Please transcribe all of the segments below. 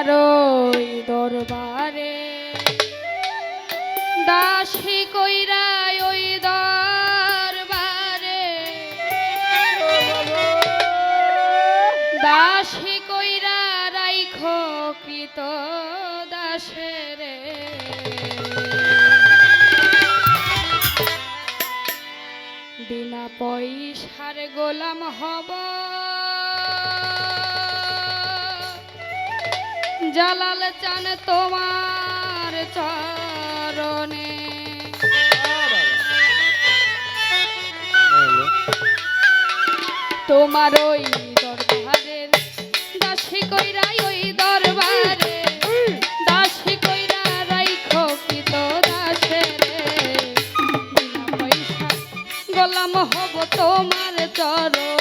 তারই দরবারে। দাসী কইরা ওই দরবারে। দাসী কইরা রাইখো কৃত দাসের। বিনা পয়সার গোলাম হবা জালাল চান তোমার চরণে। তোমার ওই দরবারের, দাসী কইরাই ওই দরবারে গোলাম হব তোমার চরণ।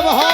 I'm a hot.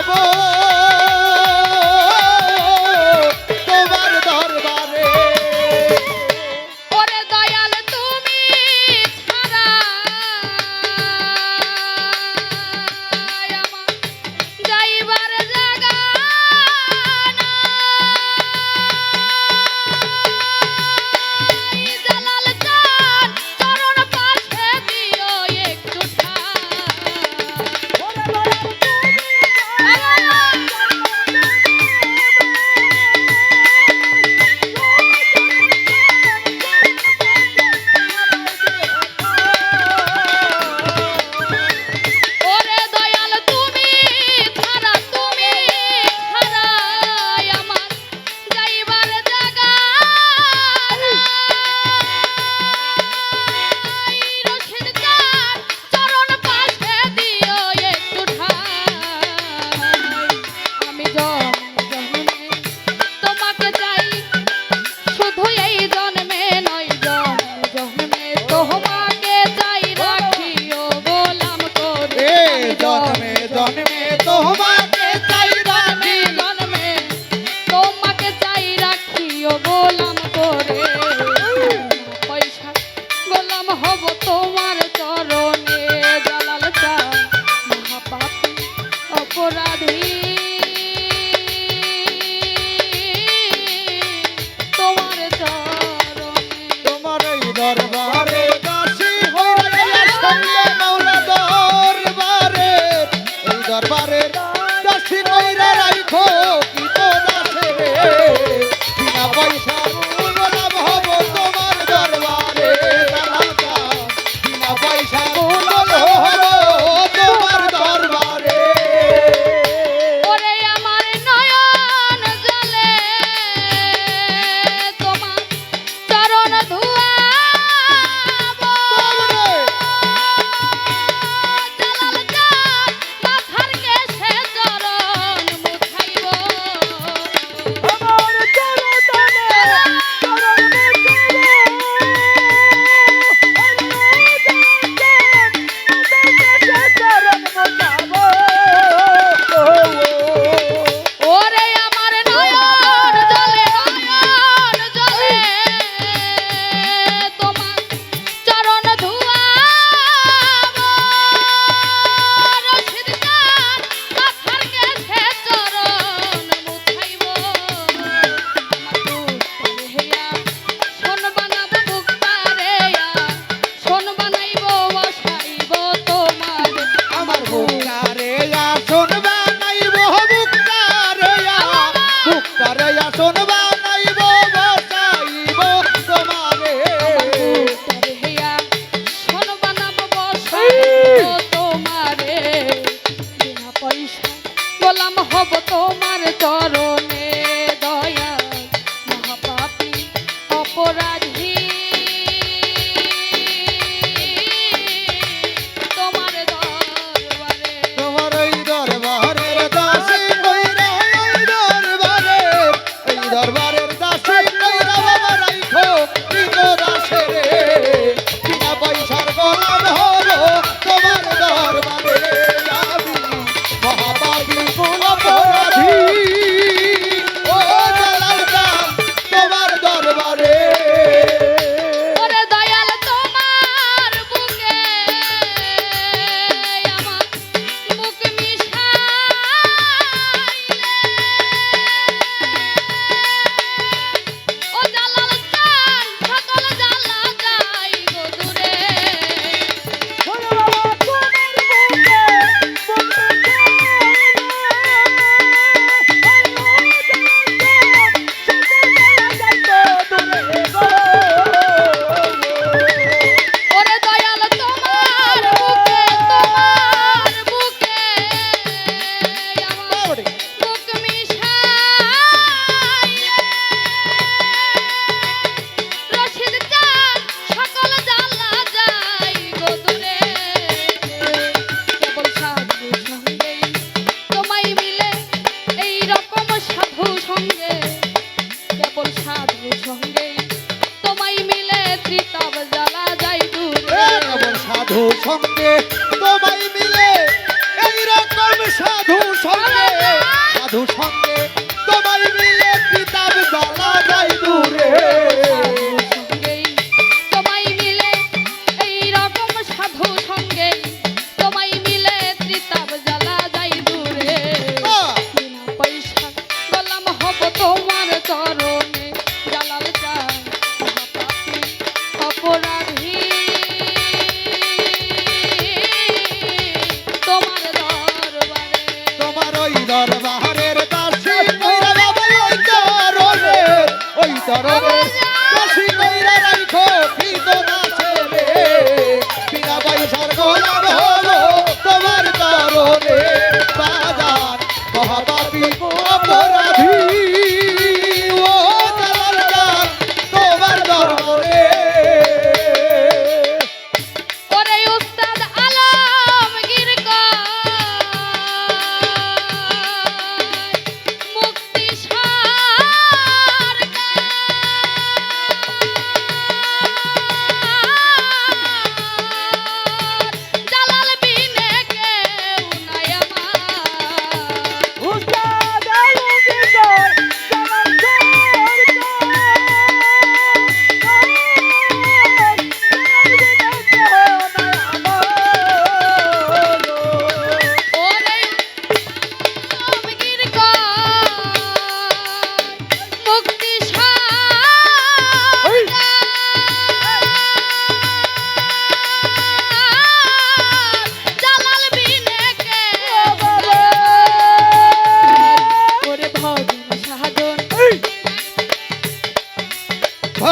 সবাই মিলে এই রকম সাধু সঙ্গে সাধু সঙ্গে সবাই মিলে ওই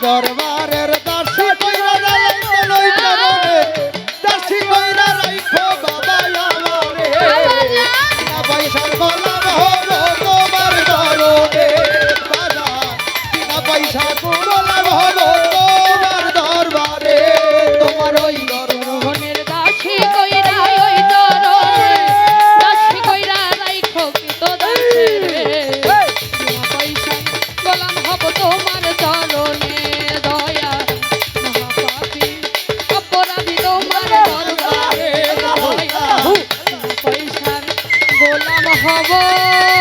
দরবারের খবর